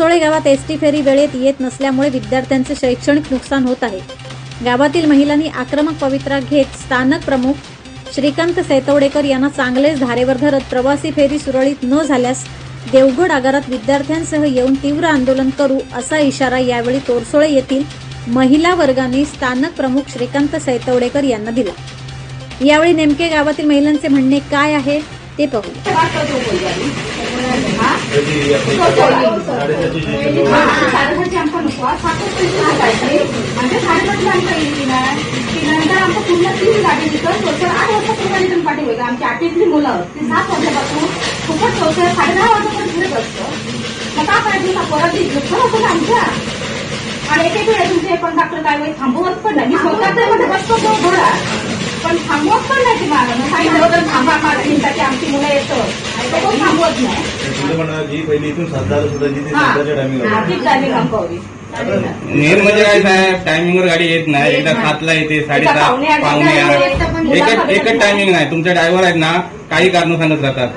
तोरसोळे गावात S T फेरी वेळेत येत नसल्यामुळे विद्यार्थ्यांचे शैक्षणिक नुकसान होत आहे. गावातील महिलांनी आक्रमक पवित्रा घेत स्थानक प्रमुख श्रीकांत सैतवडेकर यांना चांगलेच धारेवर धरत प्रवासी फेरी सुरळीत न झाल्यास देवगड आगारात विद्यार्थ्यांसह येऊन तीव्र आंदोलन करू असा इशारा यावेळी तोरसोळे येथील महिला वर्गाने स्थानक प्रमुख श्रीकांत सैतवडेकर यांना दिला. यावेळी नेमके गावातील महिलांचे म्हणणे काय आहे ते पाहू साडेसातशे आमचा नको सातच पैसे टाकायचे म्हणजे साडेसातशे येईल ना नंतर तीन गाडी सोशल आठ वाजता गाडीतून पाठी होईल आमची मुलं ती सात वाजल्यापासून खूपच सोशल साडे दहा वाजेपर्यंत फिरत असतं मग का पाहिजे का परत नुकसान होतं. ना आमच्या आणि एक एक वेळेस तुमचे डॉक्टर काय वेळी थांबवत पण नाही स्वतः पण थांबवत पण नाही ते सांगितलं तर थांबा आमची मुलं येतं. तो कोण थांबवत नाही? हा. म्हणजे काय साहेब टायमिंगवर गाडी येत नाही. एकदा नाही. सातला येते साडेसात पावणे पावणे आठ पण एकच एकच. टायमिंग नाही. तुमचे ड्रायव्हर आहेत ना काही कारण सांगत राहतात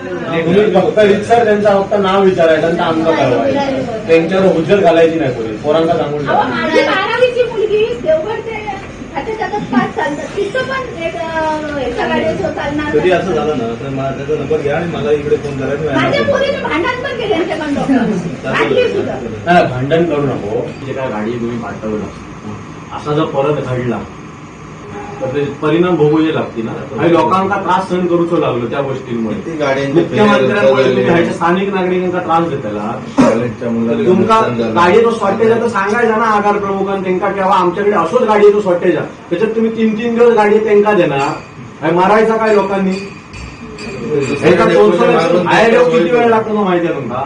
फक्त रिक्षा त्यांचा फक्त नाव विचारायचं आणि अंग कळवायचं त्यांच्यावर हुज्जत घालायची नाही पोरांना सांगून अहो, ठेवा. माझी बारावीची मुलगी देवगड ते पाच चालतात. पण एक चालणार कधी असं झालं. ना तर मला त्याचा नंबर घ्या आणि मला इकडे फोन करा. मी माझ्या येणार. मुलीने भांडण पण केले आमच्या कंडक्टर आणली सुद्धा. नाही नाही, भांडण करू नको. जे काय गाडी तुम्ही पाठवलं असा जर परत घडला परिणाम भोगूचे लागतील ना. आणि लोकांना त्रास सहन करूचो लागलो त्या गोष्टींमुळे. मुख्यमंत्र्यांमुळे तुम्ही फेरे ह्याच्या स्थानिक नागरिकांना त्रास देताला तुमका. गाडीचो शॉर्टेज आहे तर सांगायचा ना आगार प्रमुखांना त्यांना केव्हा आमच्याकडे असोच गाडीचो शॉर्टेज आहे. त्याच्यात तुम्ही तीन तीन दिवस गाडी त्यांना देणार. मारायचा काय लोकांनी? किती वेळ लागतो तो माहिती आहे तुमका?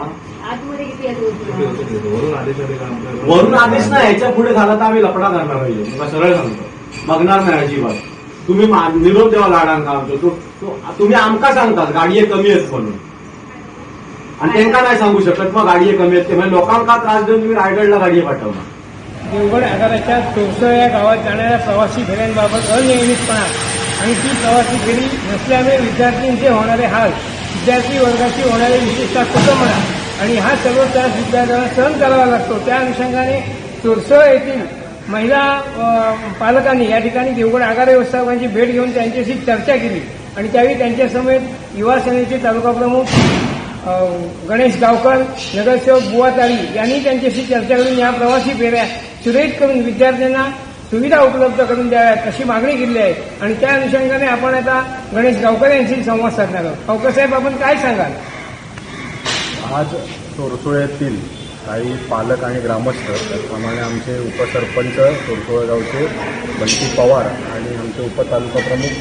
वरून आदेश आले का आमच्या- वरून आदेश ना ह्याच्या पुढे झाला तर आम्ही लपडा करणार पाहिजे सरळ सांगतो. बघणार नाही अजिबात. तुम्ही निरोप देवा लाडांका आमचो. तो- तुम्ही आमका सांगतात गाडी कमी आहेत म्हणून. आणि त्यांना नाही सांगू शकत मग गाडी कमी आहेत. ते म्हणजे लोकांका त्रास देऊन तुम्ही रायगडला गाडी पाठवणार. देवगड आगाराच्या तोसळ या गावात जाणाऱ्या प्रवासी फेऱ्यांबाबत अनियमितपणा. आणि ती प्रवासी फेरी नसल्यामुळे विद्यार्थ्यांचे होणारे हाल विद्यार्थी वर्गाची होणारे विशेषतः कुटुंबणा आणि हा सर्व त्रास विद्यार्थ्यांना सहन करावा लागतो. त्या अनुषंगाने तोरसळ येथील महिला पालकांनी या ठिकाणी देवगड आगार व्यवस्थापकांची भेट घेऊन त्यांच्याशी चर्चा केली. आणि त्यावेळी त्यांच्यासमवेत युवा सेनेचे तालुका प्रमुख गणेश गावकर नगरसेवक बुवा तारी यांनी त्यांच्याशी चर्चा करून या प्रवासी फेऱ्या सुरळीत करून विद्यार्थ्यांना सुविधा उपलब्ध करून द्याव्यात अशी मागणी केली आहे. आणि त्या अनुषंगाने आपण आता गणेश गावकर यांशी संवाद साधणार आहोत. गावकर साहेब आपण काय सांगाल? आज तोरसोळ्यातील काही पालक आणि ग्रामस्थ त्याचप्रमाणे आमचे उपसरपंच तोरसोळे गावचे बंटी पवार आणि आमचे उपतालुका प्रमुख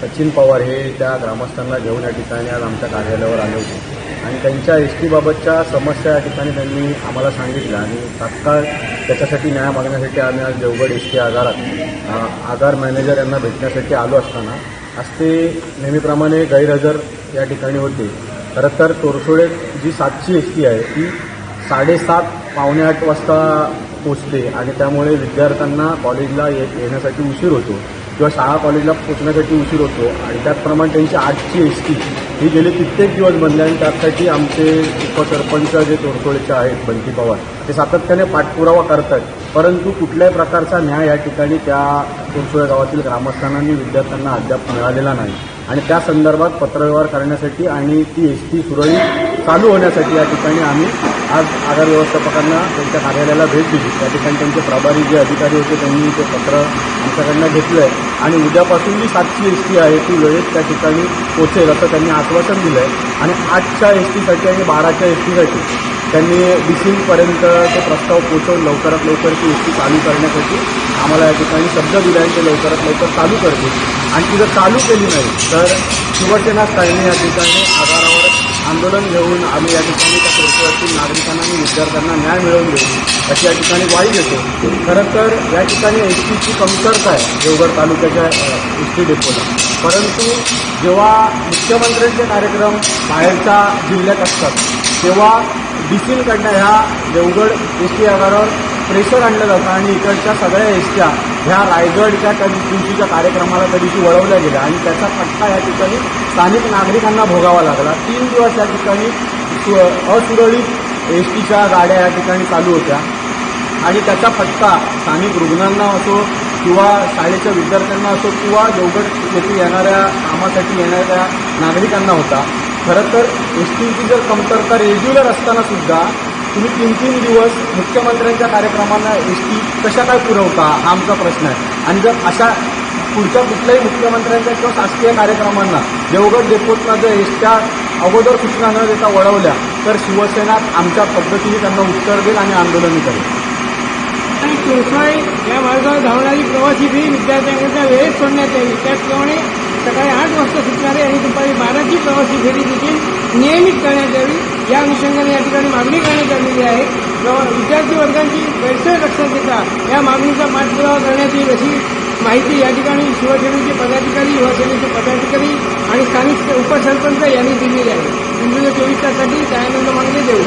सचिन पवार हे त्या ग्रामस्थांना घेऊन या ठिकाणी आज आमच्या कार्यालयावर आले होते. आणि त्यांच्या एस टीबाबतच्या समस्या या ठिकाणी त्यांनी आम्हाला सांगितल्या आणि तात्काळ त्याच्यासाठी न्याय मागण्यासाठी आम्ही आज देवगड एस टी आगारात आगार मॅनेजर यांना भेटण्यासाठी आलो असताना. आज ते नेहमीप्रमाणे गैरहजर या ठिकाणी होते. खरं तर तोरसोडे जी सातची एस टी आहे ती साडेसात पावणे आठ वाजता पोचते आणि त्यामुळे विद्यार्थ्यांना कॉलेजला ये येण्यासाठी उशीर होतो किंवा शाळा कॉलेजला पोचण्यासाठी उशीर होतो आणि त्याचप्रमाणे त्यांची आठची एस टी ही गेले कित्येक दिवस बनले आणि त्यासाठी आमचे उपसरपंच जे तोडतोडचे आहेत बंटी पवार ते सातत्याने पाठपुरावा करतात. परंतु कुठल्याही प्रकारचा न्याय या ठिकाणी त्या तोरसोळे गावातील ग्रामस्थांना विद्यार्थ्यांना अद्याप मिळालेला नाही. आणि त्या संदर्भात पत्रव्यवहार करण्यासाठी आणि ती एस टी सुरळीत चालू होण्यासाठी या ठिकाणी आम्ही आज आगार व्यवस्थापकांना त्यांच्या कार्यालयाला भेट दिली. त्या ठिकाणी त्यांचे प्रभारी जे अधिकारी होते त्यांनी ते पत्र आमच्याकडनं घेतलं आहे आणि उद्यापासून जी सातशे एस टी आहे ती वेळेत त्या ठिकाणी पोचेल असं त्यांनी आश्वासन दिलं आहे आणि आठच्या एस टीसाठी आणि बाराच्या एस टीसाठी त्यांनी डिसिंगपर्यंत तो प्रस्ताव पोचवून लवकरात लवकर ती एस टी चालू करण्यासाठी आम्हाला या ठिकाणी शब्द दिला आहे. ते लवकरात लवकर चालू करतील. आणि ती जर चालू केली नाही तर शिवसेना स्थळणी या ठिकाणी आधारावर आंदोलन घेऊन आम्ही या ठिकाणी त्या कोर्टातील नागरिकांना आणि विद्यार्थ्यांना न्याय मिळवून देऊ अशी या ठिकाणी ग्वाही देतो. खरं तर या ठिकाणी एस टीची कमतरता आहे देवगड तालुक्याच्या एस टी डेपोला. परंतु जेव्हा मुख्यमंत्र्यांचे कार्यक्रम बाहेरच्या जिल्ह्यात असतात तेव्हा डिसिलकडनं ह्या देवगड एस टी आगारावर प्रेशर आणलं जातं आणि इकडच्या सगळ्या एस ट्या ह्या रायगडच्या त्या कार्यक्रमाला त्या दिवशी वळवल्या गेल्या आणि त्याचा फटका या ठिकाणी स्थानिक नागरिकांना भोगावा लागला. तीन दिवस या ठिकाणी सु- असुरळीत एस टीच्या गाड्या या ठिकाणी चालू होत्या. आणि त्याचा फटका स्थानिक रुग्णांना असो किंवा शाळेच्या विद्यार्थ्यांना असो किंवा देवगड येथे येणाऱ्या कामासाठी येणाऱ्या नागरिकांना होता. खरं तर एस टीची जर कमतरता रेग्युलर असताना सुद्धा तुम्ही तीन तीन दिवस मुख्यमंत्र्यांच्या कार्यक्रमांना एस टी कशा काय पुरवता हा आमचा प्रश्न आहे. आणि जर अशा पुढच्या कुठल्याही मुख्यमंत्र्यांच्या किंवा शासकीय कार्यक्रमांना देवगड डेपोतला जर एसट्या अगोदर सूचना न देता वळवल्या तर शिवसेना आमच्या पद्धतीने त्यांना उत्तर देईल आणि आंदोलन करेल. आणि चोरसाळे या मार्गावर धावणारी प्रवासी फी विद्यार्थ्यांकरता वेळेत सोडण्यात यावी त्याचप्रमाणे सकाळी आठ वाजता सुटणारी आणि दुपारी बाराची प्रवासी फेरी देखील नियमित करण्यात यावी. या अनुषंगाने या ठिकाणी मागणी करण्यात आलेली आहे. प्रवा- विद्यार्थी वर्गांची गैरसोय लक्षात घेता या मागणीचा पाठपुरावा करण्यात येईल अशी माहिती या ठिकाणी शिवसेनेचे पदाधिकारी युवासेनेचे पदाधिकारी आणि स्थानिक उपसरपंच यांनी दिलेली आहे. सिंधुदुर्ग चोवीस तासाठी दयानंद मागणे देऊ